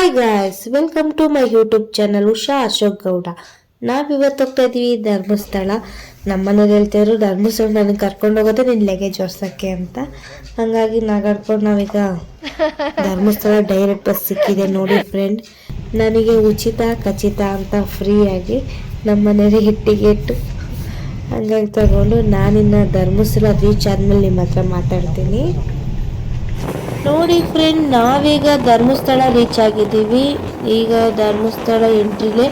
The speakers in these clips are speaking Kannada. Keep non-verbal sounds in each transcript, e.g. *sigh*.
Hi guys welcome to my YouTube channel Usha Ashok Gowda ನಾವಿವತ್ತು ಹೋಗ್ತಾ ಇದ್ದೀವಿ ಧರ್ಮಸ್ಥಳ. ನಮ್ಮ ಮನೇಲಿ ಹೇಳ್ತಿದ್ರು ಧರ್ಮಸ್ಥಳ ನನಗೆ ಕರ್ಕೊಂಡು ಹೋಗೋದೇ ನಿನ್ನ ಲಗೇಜ್ ಹೊಸಕ್ಕೆ ಅಂತ. ಹಾಗಾಗಿ ನಾಗಾಡ್ಕೊಂಡು ನಾವೀಗ *laughs* ಧರ್ಮಸ್ಥಳ ಡೈರೆಕ್ಟ್ ಬಸ್ ಸಿಕ್ಕಿದೆ ನೋಡಿ ಫ್ರೆಂಡ್ ನನಗೆ ಉಚಿತ ಖಚಿತ ಅಂತ ಫ್ರೀಯಾಗಿ ನಮ್ಮ ಮನೆಯವರಿಗೆ ಟಿಕೆಟ್ ಹಂಗಾಗಿ ತಗೊಂಡು ನಾನಿನ್ನು ಧರ್ಮಸ್ಥಳ ರೀಚ್ ಆದ್ಮೇಲೆ ನಿಮ್ಮ ಹತ್ರ ಮಾತಾಡ್ತೀನಿ. ನೋಡಿ ಫ್ರೆಂಡ್ ನಾವೀಗ ಧರ್ಮಸ್ಥಳ ರೀಚ್ ಆಗಿದ್ದೀವಿ. ಈಗ ಧರ್ಮಸ್ಥಳ ಎಂಟ್ರಿಲೆ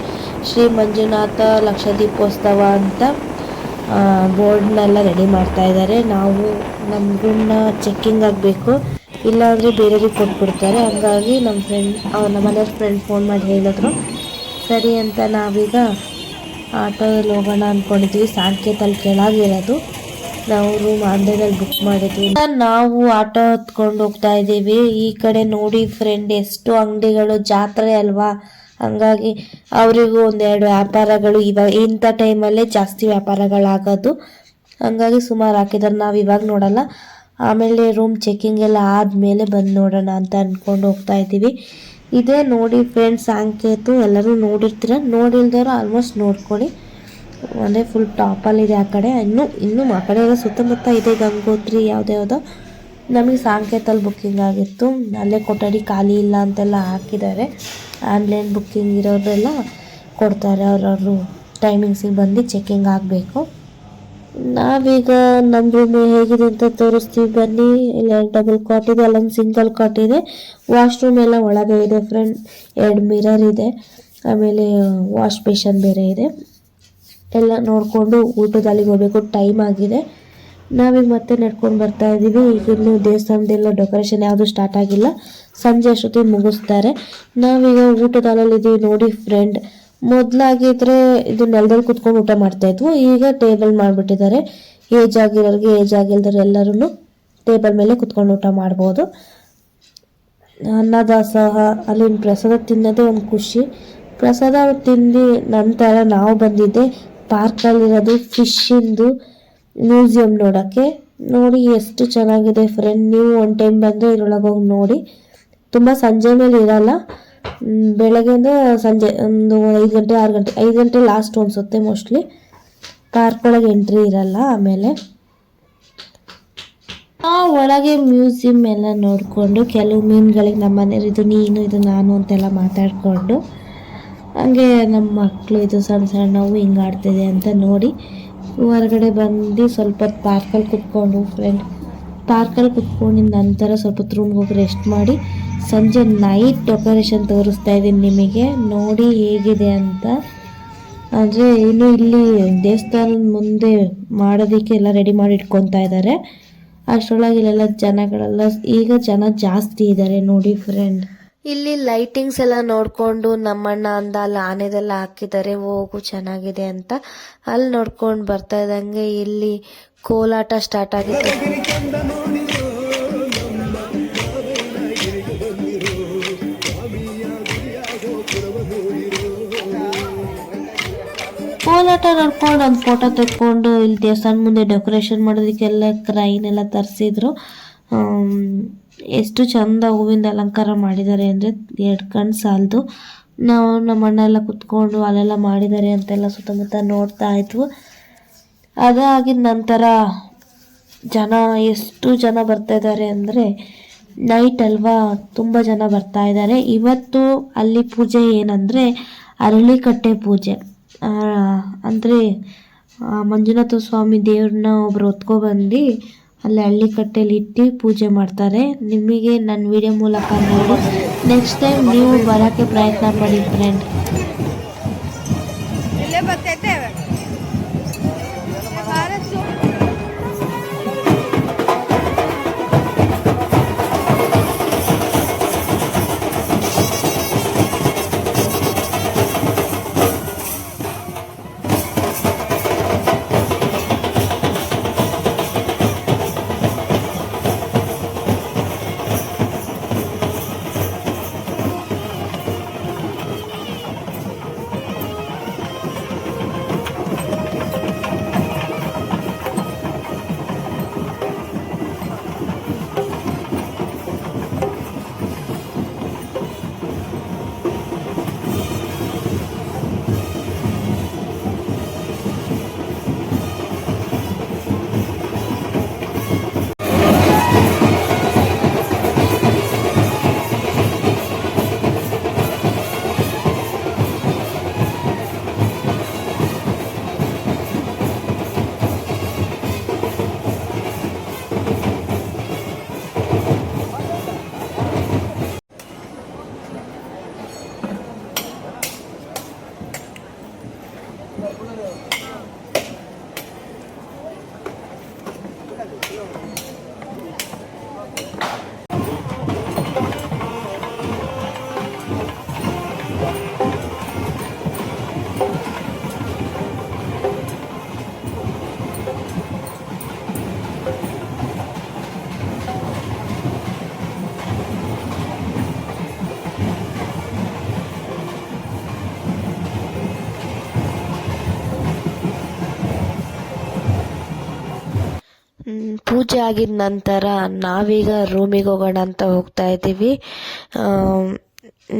ಶ್ರೀ ಮಂಜುನಾಥ ಲಕ್ಷದೀಪೋತ್ಸವ ಅಂತ ಬೋರ್ಡ್ನೆಲ್ಲ ರೆಡಿ ಮಾಡ್ತಾ ಇದ್ದಾರೆ. ನಾವು ನಮ್ಮ ರೂಮ್ನ ಚೆಕ್ಕಿಂಗ್ ಆಗಬೇಕು. ಇಲ್ಲಾಂದರೆ ಬೇರೆಯವ್ರಿಗೆ ಕೊಟ್ಬಿಡ್ತಾರೆ. ಹಾಗಾಗಿ ನಮ್ಮ ಫ್ರೆಂಡ್ ನಮ್ಮ ಮನೆಯವ್ರ ಫ್ರೆಂಡ್ ಫೋನ್ ಮಾಡಿ ಹೇಳಿದ್ರು. ಸರಿ ಅಂತ ನಾವೀಗ ಆಟೋದಲ್ಲಿ ಹೋಗೋಣ ಅಂದ್ಕೊಂಡಿದ್ವಿ ಸಾಂಕೇತಲ್ಲಿ ಕೆಳಗಿರೋದು. ನಾವು ರೂಮ್ ಆನ್ಲೈನಲ್ಲಿ ಬುಕ್ ಮಾಡಿದ್ವಿ ನಾವು ಆಟೋ ಹತ್ಕೊಂಡು ಹೋಗ್ತಾ ಇದ್ದೀವಿ. ಈ ಕಡೆ ನೋಡಿ ಫ್ರೆಂಡ್ ಎಷ್ಟು ಅಂಗಡಿಗಳು, ಜಾತ್ರೆ ಅಲ್ವಾ? ಹಂಗಾಗಿ ಅವರಿಗೂ ಒಂದೆರಡು ವ್ಯಾಪಾರಗಳು ಇವಾಗ ಇಂಥ ಟೈಮಲ್ಲೇ ಜಾಸ್ತಿ ವ್ಯಾಪಾರಗಳಾಗೋದು. ಹಂಗಾಗಿ ಸುಮಾರು ಹಾಕಿದ್ದಾರೆ ನಾವು ಇವಾಗ ನೋಡಲ್ಲ. ಆಮೇಲೆ ರೂಮ್ ಚೆಕ್ಕಿಂಗ್ ಎಲ್ಲ ಆದಮೇಲೆ ಬಂದು ನೋಡೋಣ ಅಂತ ಅಂದ್ಕೊಂಡು ಹೋಗ್ತಾ ಇದ್ದೀವಿ. ಇದೇ ನೋಡಿ ಫ್ರೆಂಡ್ಸ್ ಸಾಂಕೇತು ಎಲ್ಲರೂ ನೋಡಿರ್ತೀರ? ನೋಡಿಲ್ದವರು ಆಲ್ಮೋಸ್ಟ್ ನೋಡ್ಕೊಳ್ಳಿ. ಅಂದರೆ ಫುಲ್ ಟಾಪಲ್ಲಿದೆ ಆ ಕಡೆ. ಇನ್ನೂ ಇನ್ನೂ ಆ ಕಡೆ ಎಲ್ಲ ಸುತ್ತಮುತ್ತ ಇದೆ ಗಂಗೋತ್ರಿ ಯಾವುದ್ಯಾವುದೋ ನಮಗೆ ಸಾಂಕೇತಲ್ಲಿ ಬುಕ್ಕಿಂಗ್ ಆಗಿತ್ತು. ಅಲ್ಲೇ ಕೊಠಡಿ ಖಾಲಿ ಇಲ್ಲ ಅಂತೆಲ್ಲ ಹಾಕಿದ್ದಾರೆ. ಆನ್ಲೈನ್ ಬುಕ್ಕಿಂಗ್ ಇರೋರೆಲ್ಲ ಕೊಡ್ತಾರೆ ಅವ್ರವ್ರು. ಟೈಮಿಂಗ್ಸಿಗೆ ಬಂದು ಚೆಕಿಂಗ್ ಆಗಬೇಕು. ನಾವೀಗ ನಮ್ಮ ರೂಮ್ ಹೇಗಿದೆ ಅಂತ ತೋರಿಸ್ತೀವಿ ಬನ್ನಿ. ಇಲ್ಲ ಡಬಲ್ ಕಾಟ್ ಇದೆ ಅಲ್ಲೊಂದು ಸಿಂಗಲ್ ಕಾಟ್ ಇದೆ. ವಾಶ್ರೂಮ್ ಎಲ್ಲ ಒಳಗೆ ಇದೆ ಫ್ರೆಂಡ್ ಎರಡು ಮಿರರ್ ಇದೆ. ಆಮೇಲೆ ವಾಶ್ ಬೇಷನ್ ಬೇರೆ ಇದೆ. ಎಲ್ಲ ನೋಡಿಕೊಂಡು ಊಟದಲ್ಲಿಗೆ ಹೋಗಬೇಕು. ಟೈಮ್ ಆಗಿದೆ. ನಾವೀಗ ಮತ್ತೆ ನಡ್ಕೊಂಡು ಬರ್ತಾ ಇದ್ದೀವಿ ಈಗ ಇನ್ನೂ ದೇವಸ್ಥಾನದೆಲ್ಲ ಡೆಕೋರೇಷನ್ ಯಾವುದು ಸ್ಟಾರ್ಟ್ ಆಗಿಲ್ಲ. ಸಂಜೆ ಅಷ್ಟೊತ್ತಿಗೆ ಮುಗಿಸ್ತಾರೆ. ನಾವೀಗ ಊಟದಲ್ಲಿದ್ದೀವಿ ನೋಡಿ ಫ್ರೆಂಡ್ ಮೊದಲಾಗಿದ್ರೆ ಇದು ನೆಲದಲ್ಲಿ ಕುತ್ಕೊಂಡು ಊಟ ಮಾಡ್ತಾ ಇದ್ವು. ಈಗ ಟೇಬಲ್ ಮಾಡಿಬಿಟ್ಟಿದ್ದಾರೆ. ಏಜ್ ಆಗಿರೋರಿಗೆ ಏಜ್ ಆಗಿಲ್ದವ್ರು ಎಲ್ಲರೂ ಟೇಬಲ್ ಮೇಲೆ ಕುತ್ಕೊಂಡು ಊಟ ಮಾಡ್ಬೋದು. ಅನ್ನದಾಸೋಹ, ಅಲ್ಲಿನ ಪ್ರಸಾದ ತಿನ್ನೋದೇ ಒಂದು ಖುಷಿ. ಪ್ರಸಾದ ತಿಂದು ನಂತರ ನಾವು ಬಂದಿದ್ದೆ. ಪಾರ್ಕಲ್ಲಿರೋದು ಫಿಶ್ಶಿಂದು ಮ್ಯೂಸಿಯಂ ನೋಡೋಕ್ಕೆ. ನೋಡಿ ಎಷ್ಟು ಚೆನ್ನಾಗಿದೆ ಫ್ರೆಂಡ್ ನೀವು ಒನ್ ಟೈಮ್ ಬಂದರೆ ಇದ್ರೊಳಗೆ ಹೋಗಿ ನೋಡಿ. ತುಂಬ ಸಂಜೆ ಮೇಲೆ ಇರಲ್ಲ. ಬೆಳಗ್ಗೆಯಿಂದ ಸಂಜೆ ಒಂದು ಐದು ಗಂಟೆ, ಆರು ಗಂಟೆ, ಐದು ಗಂಟೆ ಲಾಸ್ಟ್ ಅನಿಸುತ್ತೆ ಮೋಸ್ಟ್ಲಿ ಪಾರ್ಕ್ ಒಳಗೆ ಎಂಟ್ರಿ ಇರಲ್ಲ ಆಮೇಲೆ. ಆ, ಒಳಗೆ ಮ್ಯೂಸಿಯಂ ಎಲ್ಲ ನೋಡಿಕೊಂಡು ಕೆಲವು ಮೀನುಗಳಿಗೆ ನಮ್ಮ ಮನೇಲಿ ಇದು ನೀನು, ಇದು ನಾನು ಅಂತೆಲ್ಲ ಮಾತಾಡಿಕೊಂಡು ಹಂಗೆ ನಮ್ಮ ಮಕ್ಕಳು ಇದು ಸಣ್ಣ ನಾವು ಹಿಂಗೆ ಆಡ್ತಿದೆ ಅಂತ ನೋಡಿ ಹೊರಗಡೆ ಬಂದು ಸ್ವಲ್ಪ ಹೊತ್ತು ಪಾರ್ಕಲ್ಲಿ ಕುತ್ಕೊಂಡು ಫ್ರೆಂಡ್ ಪಾರ್ಕಲ್ಲಿ ಕುತ್ಕೊಂಡಿದ್ದ ನಂತರ ಸ್ವಲ್ಪ ಹೊತ್ತು ರೂಮ್ಗೆ ಹೋಗಿ ರೆಸ್ಟ್ ಮಾಡಿ ಸಂಜೆ ನೈಟ್ ಡೆಕೋರೇಷನ್ ತೋರಿಸ್ತಾ ಇದ್ದೀನಿ ನಿಮಗೆ. ನೋಡಿ ಹೇಗಿದೆ ಅಂತ. ಅಂದರೆ ಇನ್ನು ಇಲ್ಲಿ ದೇವಸ್ಥಾನದ ಮುಂದೆ ಮಾಡೋದಕ್ಕೆ ಎಲ್ಲ ರೆಡಿ ಮಾಡಿ ಇಟ್ಕೊತಾ ಇದ್ದಾರೆ. ಅಷ್ಟರೊಳಗೆ ಇಲ್ಲೆಲ್ಲ ಜನಗಳೆಲ್ಲ ಈಗ ಜನ ಜಾಸ್ತಿ ಇದ್ದಾರೆ ನೋಡಿ ಫ್ರೆಂಡ್ ಇಲ್ಲಿ ಲೈಟಿಂಗ್ಸ್ ಎಲ್ಲ ನೋಡ್ಕೊಂಡು ನಮ್ಮಣ್ಣ ಅಂದ, ಅಲ್ಲಿ, ಆನೆದೆಲ್ಲ ಹಾಕಿದ್ದಾರೆ, ಹೋಗು, ಚೆನ್ನಾಗಿದೆ ಅಂತ ಅಲ್ಲಿ ನೋಡ್ಕೊಂಡು ಬರ್ತಾ ಇದ್ದಂಗೆ ಇಲ್ಲಿ ಕೋಲಾಟ ಸ್ಟಾರ್ಟ್ ಆಗಿದೆ. ಕೋಲಾಟ ನೋಡ್ಕೊಂಡು ಒಂದು ಫೋಟೋ ತೆಕ್ಕೊಂಡು ಇಲ್ಲಿ ದೇವಸ್ಥಾನ ಮುಂದೆ ಡೆಕೋರೇಷನ್ ಮಾಡೋದಕ್ಕೆಲ್ಲ ಕ್ರೈನ್ ಎಲ್ಲ ತರಿಸಿದ್ರು. ಎಷ್ಟು ಚಂದ ಹೂವಿಂದ ಅಲಂಕಾರ ಮಾಡಿದ್ದಾರೆ ಅಂದರೆ ಎರಡು ಕಣ್ಣು ಸಾಲದು. ನಾವು ನಮ್ಮ ಅಣ್ಣ ಎಲ್ಲ ಕುತ್ಕೊಂಡು ಅಲ್ಲೆಲ್ಲ ಮಾಡಿದ್ದಾರೆ ಅಂತೆಲ್ಲ ಸುತ್ತಮುತ್ತ ನೋಡ್ತಾ ಇದ್ವು. ಅದಾಗಿದ ನಂತರ ಜನ, ಎಷ್ಟು ಜನ ಬರ್ತಾ ಇದ್ದಾರೆ ಅಂದರೆ ನೈಟ್ ಅಲ್ವಾ ತುಂಬ ಜನ ಬರ್ತಾ ಇದ್ದಾರೆ. ಇವತ್ತು ಅಲ್ಲಿ ಪೂಜೆ ಏನಂದರೆ ಅರಳಿಕಟ್ಟೆ ಪೂಜೆ. ಅಂದರೆ ಮಂಜುನಾಥ ಸ್ವಾಮಿ ದೇವ್ರನ್ನ ಒಬ್ರು ಹೊತ್ಕೊಬಂದು ಅಲ್ಲಿ ಹಳ್ಳಿ ಕಟ್ಟೆಯಲ್ಲಿ ಇಟ್ಟು ಪೂಜೆ ಮಾಡ್ತಾರೆ. ನಿಮಗೆ ನನ್ನ ವಿಡಿಯೋ ಮೂಲಕ ನೋಡಿ. ನೆಕ್ಸ್ಟ್ ಟೈಮ್ ನೀವು ಬರೋಕ್ಕೆ ಪ್ರಯತ್ನ ಪಡಿ ಫ್ರೆಂಡ್ ಪೂಜೆ ಆಗಿದ ನಂತರ ನಾವೀಗ ರೂಮಿಗೆ ಹೋಗೋಣ ಅಂತ ಹೋಗ್ತಾ ಇದ್ದೀವಿ.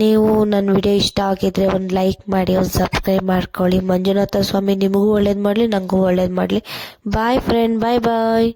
ನೀವು ನನ್ನ ವಿಡಿಯೋ ಇಷ್ಟ ಆಗಿದ್ರೆ ಒಂದು ಲೈಕ್ ಮಾಡಿ, ಒಂದು ಸಬ್ಸ್ಕ್ರೈಬ್ ಮಾಡ್ಕೊಳ್ಳಿ. ಮಂಜುನಾಥ ಸ್ವಾಮಿ ನಿಮಗೂ ಒಳ್ಳೇದು ಮಾಡಲಿ ನನಗೂ ಒಳ್ಳೇದು ಮಾಡಲಿ. Bye friend, bye bye.